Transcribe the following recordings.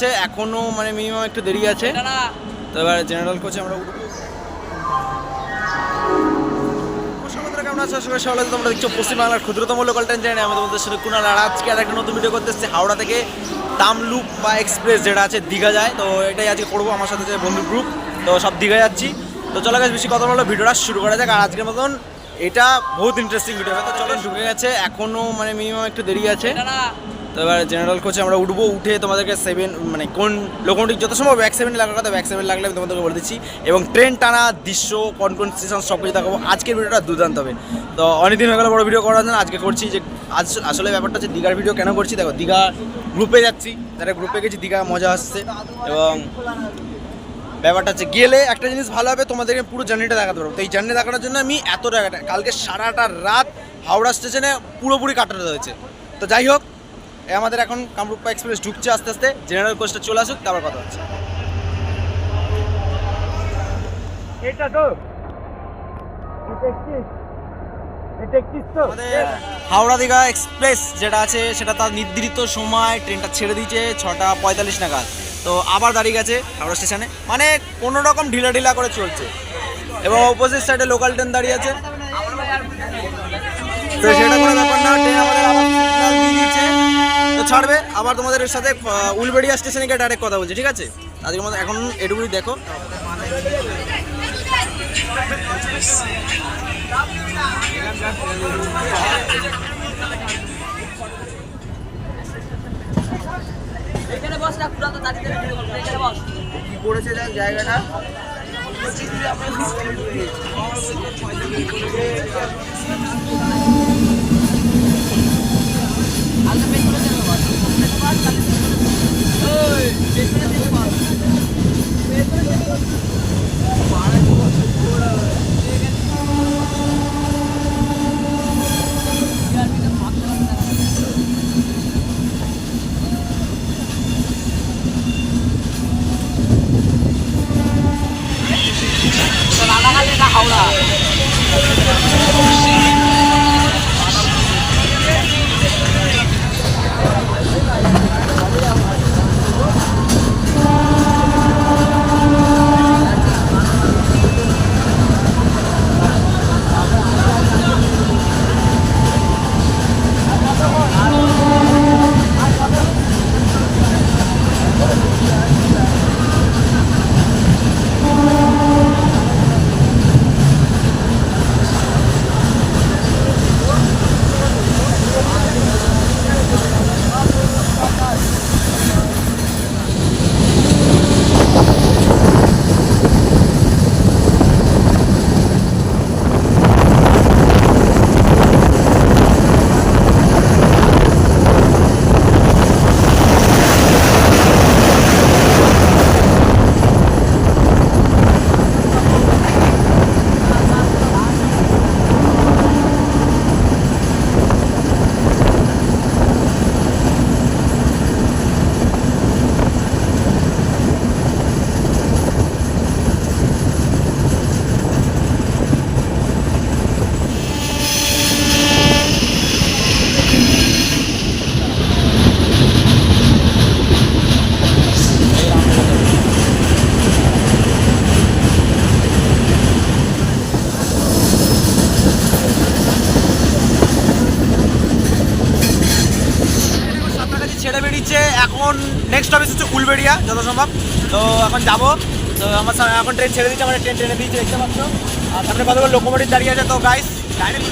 গেছে এখনও মানে মিনিমাম একটু দেরি আছে। তো এবার জেনারেল কোচে আমরা উঠবো। নমস্কার বন্ধুরা, কেমন আছো? আশা করি সবাই তোমরা দেখছ পশ্চিমবাংলার ক্ষুদ্রতম লোকাল ট্রেন চ্যানেল আমি তোমাদের সাথে কুনাল। আর আজকে আর একটা নতুন ভিডিও করতে এসেছি হাওড়া থেকে তামলুক বা এক্সপ্রেস যেটা আছে দীঘা যায়। তো এটাই আজকে করব। আমার সাথে যে বন্ধু গ্রুপ তো সব দীঘা যাচ্ছি। তো চলো গাছ বেশি কথা বলো ভিডিওটা শুরু করা যাক। আর আজকের মতন এটা বহুত ইন্টারেস্টিং ভিডিও তো চলো ঢুকে গেছে। এখনও মানে মিনিমাম একটু দেরি আছে। তো এবার জেনারেল কোচে আমরা উঠবো, উঠে তোমাদেরকে সেভেন মানে কোন লোকোমোটিভ যত সম্ভব ব্যাক সেভেন লাগার কথা ব্যাক সেভেন লাগলে আমি তোমাদেরকে বলে দিচ্ছি। এবং ট্রেন টানা, দৃশ্য, কোন কোন স্টেশন সব কিছু দেখাবো। আজকের ভিডিওটা দুর্দান্ত হবে। তো অনেকদিন হয়ে গেল বড় ভিডিও করার জন্য, আজকে করছি যে, আজ আসলে ব্যাপারটা হচ্ছে দীঘার ভিডিও কেন করছি? দেখো, দীঘা গ্রুপে যাচ্ছি তারা গ্রুপে গেছি, দীঘা মজা আসছে এবং ব্যাপারটা হচ্ছে গেলে একটা জিনিস ভালো হবে, তোমাদেরকে পুরো জার্নিটা দেখাতে পারব। তো এই জার্নি দেখানোর জন্য আমি এত টাকাটা কালকে সারাটা রাত হাওড়া স্টেশনে পুরোপুরি কাটাতে হয়েছে। তো যাই হোক আমাদের এখন কামরূপা এক্সপ্রেস ঢুকছে আস্তে আস্তে জেনারেল কোচটা চলে আসুক তারপর কথা হচ্ছে। এটা তো হাওড়া দীঘা এক্সপ্রেস যেটা আছে সেটা তার নির্ধারিত সময় ট্রেনটা ছেড়ে দিয়েছে ছটা পঁয়তাল্লিশ নাগাদ। তো আবার দাঁড়িয়ে গেছে হাওড়া স্টেশনে। মানে কোনো রকম ঢিলা ঢিলা করে চলছে। এবং অপোজিট সাইডে লোকাল ট্রেন দাঁড়িয়ে আছে। তো সেটা কোনো ব্যাপার না ট্রেন আমাদের আবার দিয়েছে। তো ছাড়বে। আবার তোমাদের সাথে উলবেড়িয়া স্টেশনে গিয়ে ডাইরেক্ট কথা বলছি ঠিক আছে? আজকের মতো এখন এটুকুই দেখো। এখানে বস না এখানে বস কি জায়গাটা? Oy! ছেড়ে বেরিয়েছে। এখন নেক্সট অফিস হচ্ছে কুলবেড়িয়া যত সম্ভব তো এখন যাব। তো আমার এখন ট্রেন ছেড়ে দিচ্ছে আমার ট্রেন ট্রেনে দিয়েছে, দেখতে পাচ্ছ। আর সামনে কতগুলো লোকোমোটিভ দাঁড়িয়ে আছে, তো গাইস ডাইরেক্ট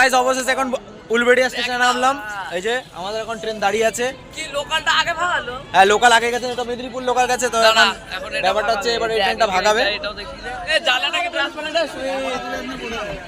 গাইস অবশেষে এখন উলবেড়িয়া স্টেশনে নামলাম। এই যে আমাদের এখন ট্রেন দাঁড়িয়ে আছে। কি লোকালটা আগে ভাগালো? হ্যাঁ লোকাল আগে গেছে তো মেদিনীপুর লোকাল গেছে তো এখন ব্যাপারটা হচ্ছে এবার এই ট্রেনটা ভাগাবে।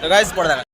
তো গাইস পরে দেখা।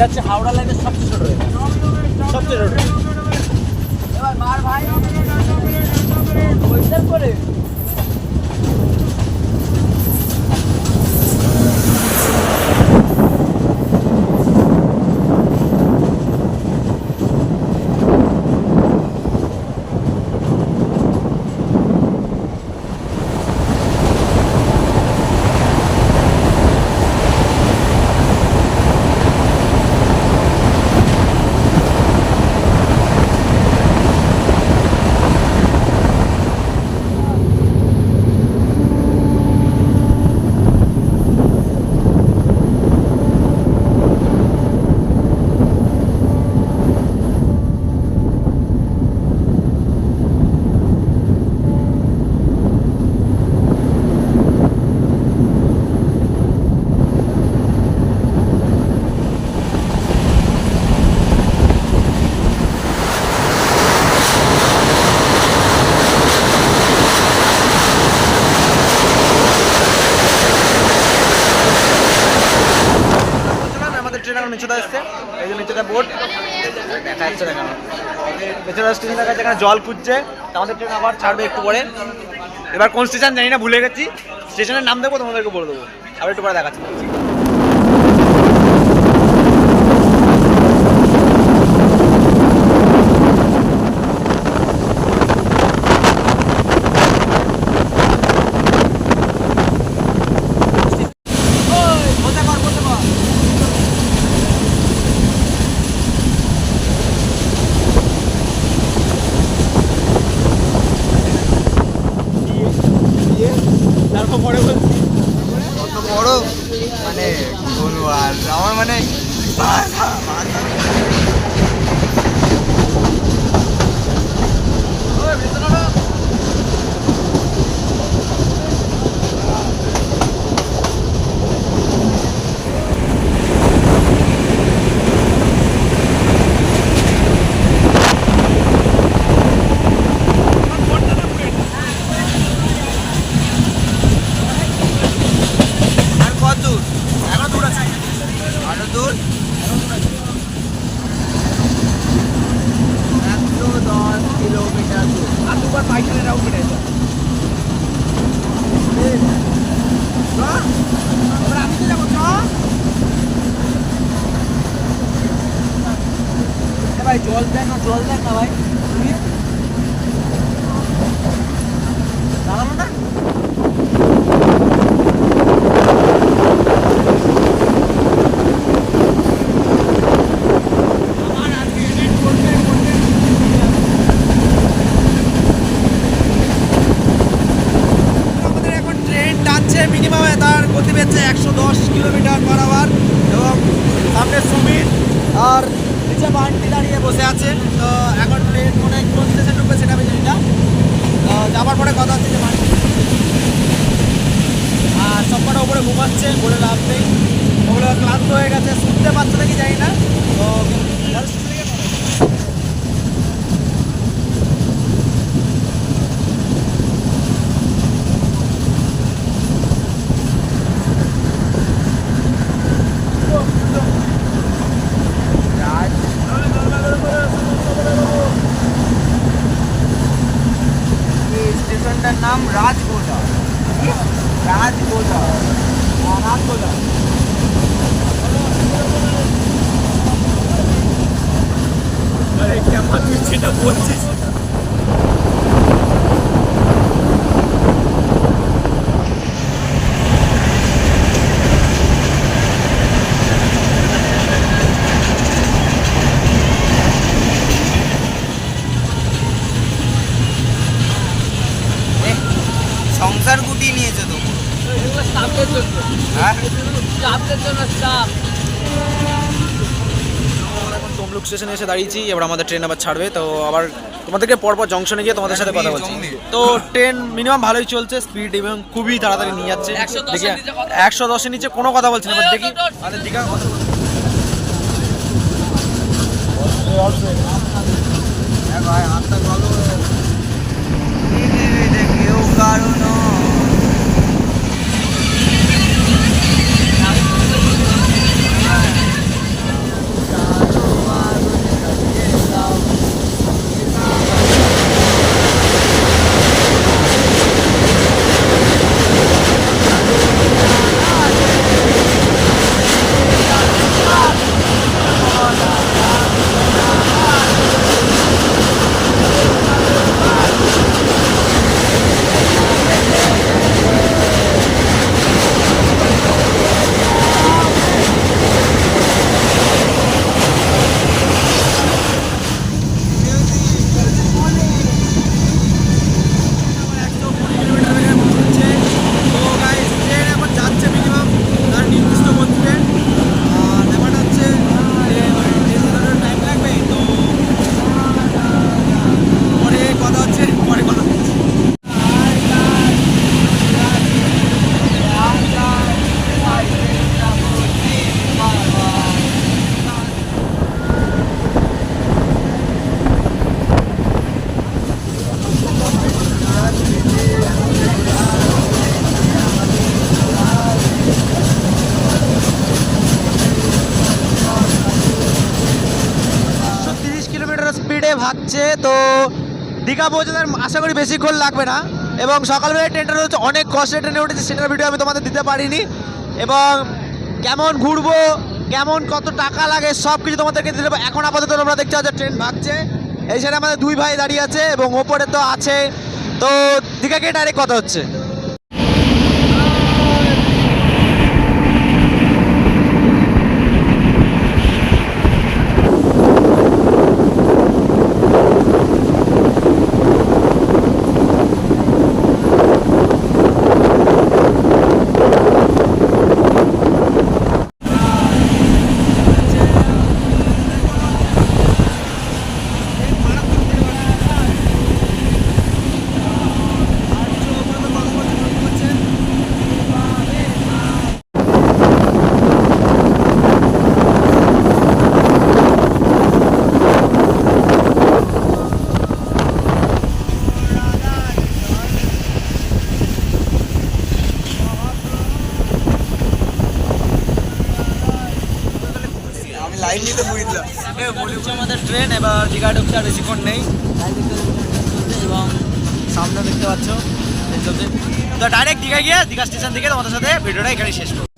এটা হচ্ছে হাওড়া লাইনের সবচেয়ে ছোট রেল। সবচেয়ে ছোট রেল। এবার মার ভাই। করে বলছিলাম, আমাদের ট্রেন এখন মেচুদা এসছে এই যে মেচুদা বোর্ড দেখা যাচ্ছে দেখানো মেচুদা স্টেশন দেখা যাচ্ছে এখানে জল খুঁজছে আমাদের ট্রেন আবার ছাড়বে একটু পরে। এবার কোন স্টেশন জানি না, ভুলে গেছি। স্টেশনের নাম দেবো তোমাদেরকে বলে দেবো। আবার একটু পরে দেখাচ্ছি বলতে পার বলতে পার তারপর পরে বলছি কত বড় মানে কি বলব আর আমার মানে বাধা, বাধা। আর কত দূর এখন দূর আছে আরও দূর একশো দশ কিলোমিটার দূর আর দুবার পাইখানে রাউন্ড কেটে আমি তো যাব চ এ ভাই জল দেন না জল দেন না ভাই দাঁড়ানো না আমাদের এখন ট্রেন টানছে মিনিমাম তার গতি পেয়েছে একশো দশ কিলোমিটার পার আওয়ার এবং সামনে সুমিত আর নিচে বান্টি দাঁড়িয়ে বসে আছে। তো এখন ট্রেন মনে হয় কোন স্টেশন ঢুকবে সেটা আমি জানি না। তো যাবার পরে কথা হচ্ছে যে বান্টি। আর সবকটা উপরে ঘুমাচ্ছে, বলে লাভ নেই। ওগুলো ক্লান্ত হয়ে গেছে, শুনতে পাচ্ছে নাকি জানি না। তো এই স্টেশনটার নাম রাজগোলা রাজগোলা হ্যাঁ, রাজগোলা এ, সংসার গুটিয়ে নিয়েছে তো পুরো। এগুলো স্টাফদের জন্য হ্যাঁ স্টাফদের জন্য স্টাফ আমরা এখন তমলুক স্টেশনে এসে দাঁড়িয়েছি এবার আমাদের ট্রেন আবার ছাড়বে তো আবার তোমাদেরকে পরপর জংশনে গিয়ে তোমাদের সাথে কথা বলছি। তো ট্রেন মিনিমাম ভালোই চলছে স্পিড এবং খুবই তাড়াতাড়ি নিয়ে যাচ্ছে। 110 দেখি এর নিচে কথা- একশো দশের নিচে কোনো কথা বলছি না এবার দেখি। আমাদের দীঘা হ্যাঁ ভাই হাতটা ভালো কেউ কারও নয়। তো গাইস ট্রেন এখন যাচ্ছে মিনিমাম তার নির্দিষ্ট গতিতে আর ব্যাপারটা হচ্ছে টাইম লাগবে তো পরে কথা হচ্ছে পরে কথা হচ্ছে একশো তিরিশ কিলোমিটার স্পিডে ভাগছে, তো দীঘা আর আশা করি বেশিক্ষণ লাগবে না। এবং সকালবেলায় ট্রেনটা হচ্ছে অনেক কষ্টে ট্রেনে উঠেছে, সেটার ভিডিও আমি তোমাদের দিতে পারিনি। এবং কেমন ঘুরবো, কেমন কত টাকা লাগে সব কিছু তোমাদেরকে দিতে এখন আপাতত তোমরা দেখতে পাচ্ছ ট্রেন ভাগছে। এই সাইডে আমাদের দুই ভাই দাঁড়িয়ে আছে, এবং ওপরে তো আছে। তো দীঘাকে ডাইরেক্ট কথা হচ্ছে। আমাদের ট্রেন এবার দীঘা ঢুকতে আর বেশিক্ষণ নেই এবং সামনে দেখতে পাচ্ছ তো ডাইরেক্ট দীঘা গিয়ে দীঘা স্টেশন থেকে তোমাদের সাথে ভিডিওটা এখানে শেষ করব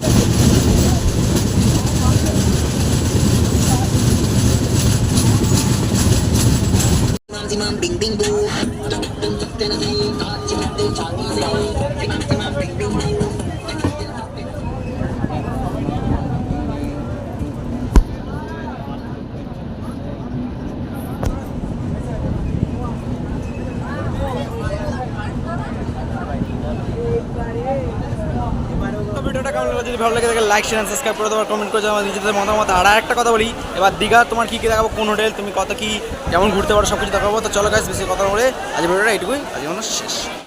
ভিডিওটা কেমন লাগল যদি ভালো লাগে তাহলে লাইক শেয়ার সাবস্ক্রাইব করে দেওয়ার কমেন্ট করে আমার নিজেদের মতামত। আর একটা কথা বলি, এবার দীঘা, তোমার কী কী দেখাবো? কোন হোটেল তুমি কত কী কেমন ঘুরতে পারো সব কিছু দেখাবো। তো চলো গাছ বেশি কথা বলে, আজ ভিডিওটা এটুকুই আজ শেষ।